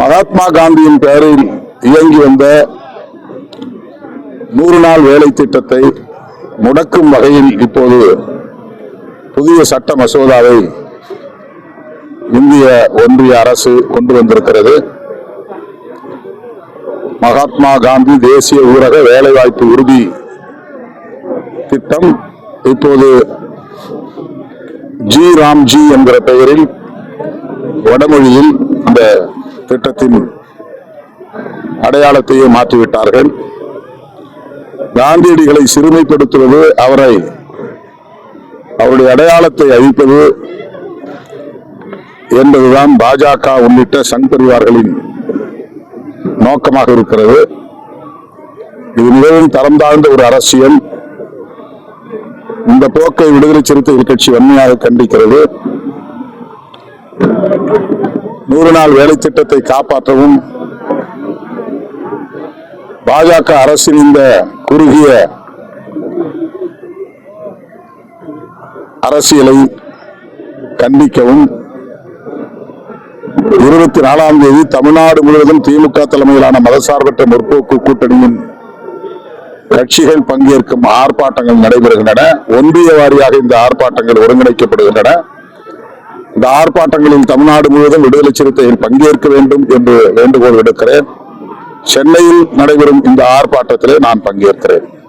மகாத்மா காந்தியின் பெயரில் இயங்கி வந்த நூறு நாள் வேலை திட்டத்தை முடக்கும் வகையில் இப்போது புதிய சட்ட மசோதாவை இந்திய ஒன்றிய அரசு கொண்டு வந்திருக்கிறது. மகாத்மா காந்தி தேசிய ஊரக வேலைவாய்ப்பு உறுதி திட்டம் இப்போது ஜி ராம்ஜி என்கிற பெயரில் வடமொழியில் அந்த திட்டத்தின் அடையாளத்தையே மாற்றிவிட்டார்கள். காந்தியடிகளை சிறுமைப்படுத்துவது அவரை அவருடைய அடையாளத்தை அழிப்பது என்பதுதான் பாஜக உள்ளிட்ட சங் பெரிவார்களின் நோக்கமாக இருக்கிறது. இது மிகவும் தரம் தாழ்ந்த ஒரு அரசியல். இந்த போக்கை விடுதலை சிறுத்தைகள் கட்சி வன்மையாக கண்டிக்கிறது. நூறு நாள் வேலை திட்டத்தை காப்பாற்றவும் பாஜக அரசின் இந்த குறுகிய அரசியலை கண்டிக்கவும். இருபத்தி நாலாம் தேதி தமிழ்நாடு முழுவதும் திமுக தலைமையிலான மதசார்பற்ற முற்போக்கு கூட்டணியின் கட்சிகள் பங்கேற்கும் ஆர்ப்பாட்டங்கள் நடைபெறுகின்றன. ஒன்றிய வாரியாக இந்த ஆர்ப்பாட்டங்கள் ஒருங்கிணைக்கப்படுகின்றன. இந்த ஆர்ப்பாட்டங்களில் தமிழ்நாடு முழுவதும் விடுதலை சிறுத்தைகள் பங்கேற்க வேண்டும் என்று வேண்டுகோள் விடுக்கிறேன். சென்னையில் நடைபெறும் இந்த ஆர்ப்பாட்டத்திலே நான் பங்கேற்கிறேன்.